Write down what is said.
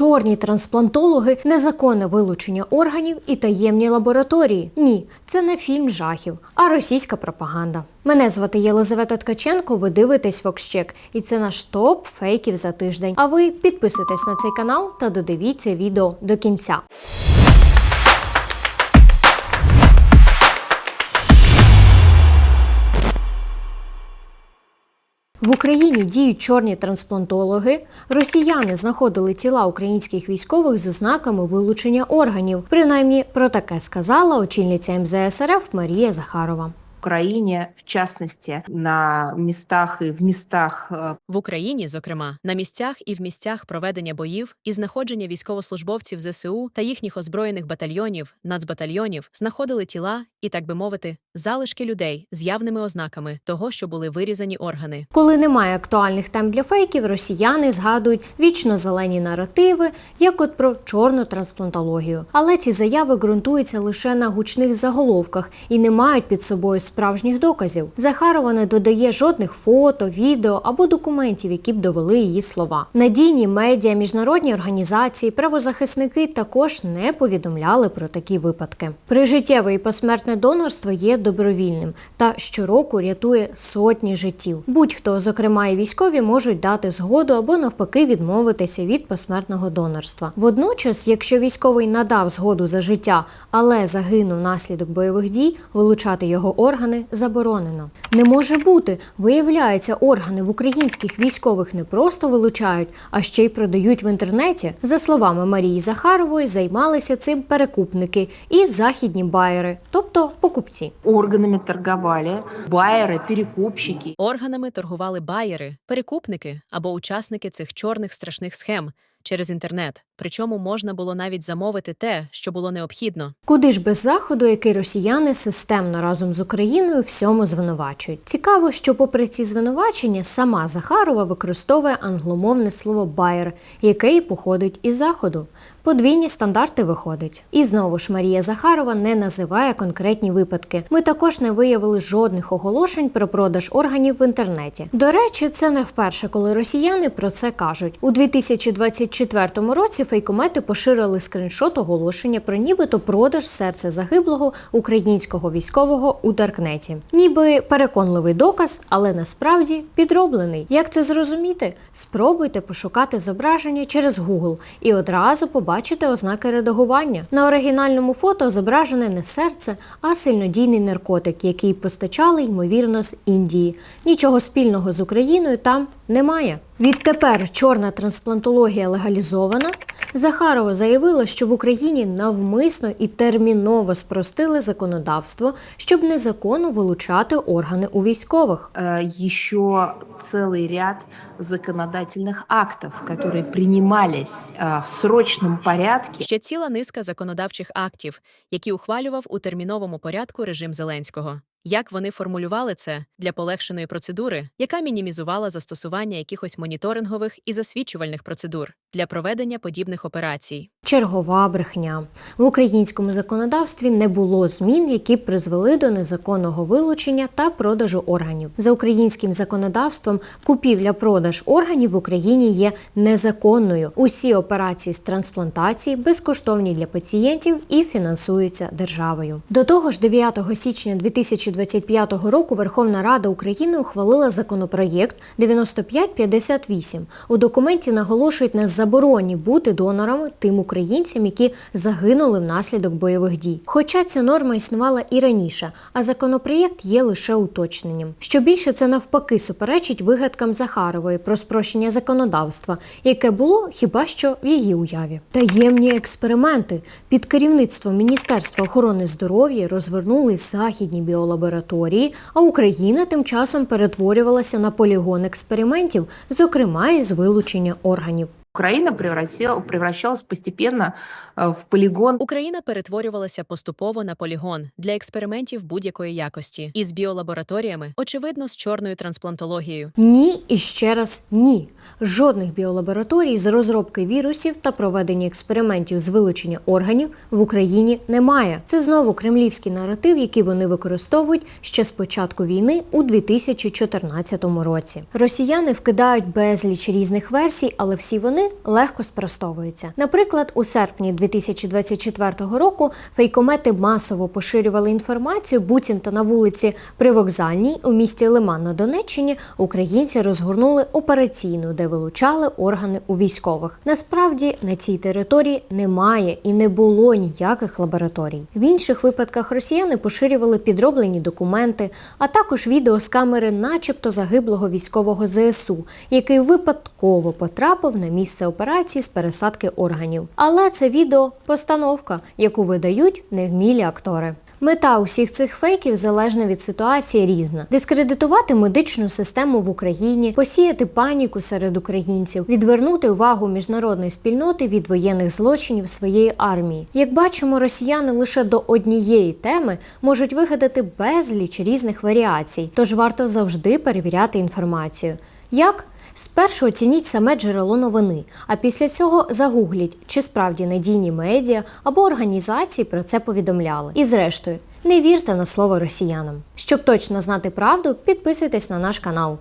чорні трансплантологи, незаконне вилучення органів і таємні лабораторії. Ні, це не фільм жахів, а російська пропаганда. Мене звати Єлизавета Ткаченко. Ви дивитесь Фоксчек, і це наш топ фейків за тиждень. А ви підписуйтесь на цей канал та додивіться відео до кінця. В Україні діють чорні трансплантологи. Росіяни знаходили тіла українських військових з ознаками вилучення органів. Принаймні про таке сказала очільниця МЗС РФ Марія Захарова. Украине, в частности, на местах и в местах э, В Україні, зокрема, на місцях і в місцях проведення боїв і знаходження військовослужбовців ЗСУ та їхніх озброєних батальйонів, нацбатальйонів знаходили тіла і, так би мовити, залишки людей з явними ознаками того, що були вирізані органи. Коли немає актуальних тем для фейків, росіяни згадують вічно зелені наративи, як от про чорну трансплантологію. Але ці заяви ґрунтуються лише на гучних заголовках і не мають під собою справжніх доказів. Захарова не додає жодних фото, відео або документів, які б довели її слова. Надійні медіа, міжнародні організації, правозахисники також не повідомляли про такі випадки. Прижиттєве і посмертне донорство є добровільним та щороку рятує сотні життів. Будь-хто, зокрема і військові, можуть дати згоду або навпаки відмовитися від посмертного донорства. Водночас, якщо військовий надав згоду за життя, але загинув внаслідок бойових дій, вилучати його органи заборонено. Не може бути. Виявляється, органи в українських військових не просто вилучають, а ще й продають в інтернеті. За словами Марії Захарової, займалися цим перекупники і західні байери, тобто покупці. органами торговали, байеры, перекупщики. Органами торгували байери, перекупники або учасники цих чорних страшних схем через інтернет. Причому можна було навіть замовити те, що було необхідно. Куди ж без заходу, який росіяни системно разом з Україною всьому звинувачують. Цікаво, що, попри ці звинувачення, сама Захарова використовує англомовне слово байер, яке і походить із заходу. Подвійні стандарти виходить. І знову ж Марія Захарова не називає конкретні випадки. Ми також не виявили жодних оголошень про продаж органів в інтернеті. До речі, це не вперше, коли росіяни про це кажуть. У 2024 році фейкомети поширили скріншот оголошення про нібито продаж серця загиблого українського військового у Даркнеті. Ніби переконливий доказ, але насправді підроблений. Як це зрозуміти? Спробуйте пошукати зображення через Google і одразу побачите ознаки редагування. На оригінальному фото зображене не серце, а сильнодійний наркотик, який постачали ймовірно з Індії. Нічого спільного з Україною там немає. Відтепер чорна трансплантологія легалізована. Захарова заявила, що в Україні навмисно і терміново спростили законодавство, щоб незаконно вилучати органи у військових. Э, Еще целый ряд законодательных актов, которые принимались э, в срочном порядке. Ще ціла низка законодавчих актів, які ухвалював у терміновому порядку режим Зеленського. Як вони формулювали це для полегшеної процедури, яка мінімізувала застосування якихось моніторингових і засвідчувальних процедур для проведення подібних операцій. Чергова брехня в українському законодавстві не було змін, які призвели до незаконного вилучення та продажу органів. За українським законодавством купівля-продаж органів в Україні є незаконною. Усі операції з трансплантації безкоштовні для пацієнтів і фінансуються державою. До того ж, 9 січня 2025 року Верховна Рада України ухвалила законопроєкт 9558. У документі наголошують на забороні бути донорами тим українцям, які загинули внаслідок бойових дій. Хоча ця норма існувала і раніше, а законопроєкт є лише уточненням. Що більше це навпаки суперечить вигадкам Захарової про спрощення законодавства, яке було хіба що в її уяві. Таємні експерименти під керівництвом Міністерства охорони здоров'я розвернули західні біолабораторії, а Україна тим часом перетворювалася на полігон експериментів, зокрема із вилучення органів. Украина превратила- превращалась постепенно э, в полигон Україна перетворювалася поступово на полігон для експериментів будь-якої якості із біолабораторіями, очевидно, з чорною трансплантологією. Ні і ще раз ні. Жодних біолабораторій з розробки вірусів та проведення експериментів з вилучення органів в Україні немає. Це знову кремлівський наратив, який вони використовують ще з початку війни у 2014 році. Росіяни вкидають безліч різних версій, але всі вони легко спростовуються. Наприклад, у серпні 2024 року фейкомети масово поширювали інформацію, буцімто на вулиці Привокзальній у місті Лиман на Донеччині українці розгорнули операційну, де вилучали органи у військових. Насправді на цій території немає і не було ніяких лабораторій. В інших випадках росіяни поширювали підроблені документи, а також відео з камери, начебто загиблого військового ЗСУ, який випадково потрапив на місце операції з пересадки органів. Але це відео постановка, яку видають невмілі актори. Мета усіх цих фейків залежна від ситуації різна: дискредитувати медичну систему в Україні, посіяти паніку серед українців, відвернути увагу міжнародної спільноти від воєнних злочинів своєї армії. Як бачимо, росіяни лише до однієї теми можуть вигадати безліч різних варіацій, тож варто завжди перевіряти інформацію. Як? Спершу оцініть саме джерело новини, а після цього загугліть, чи справді надійні медіа або організації про це повідомляли. І зрештою, не вірте на слово росіянам. Щоб точно знати правду, підписуйтесь на наш канал.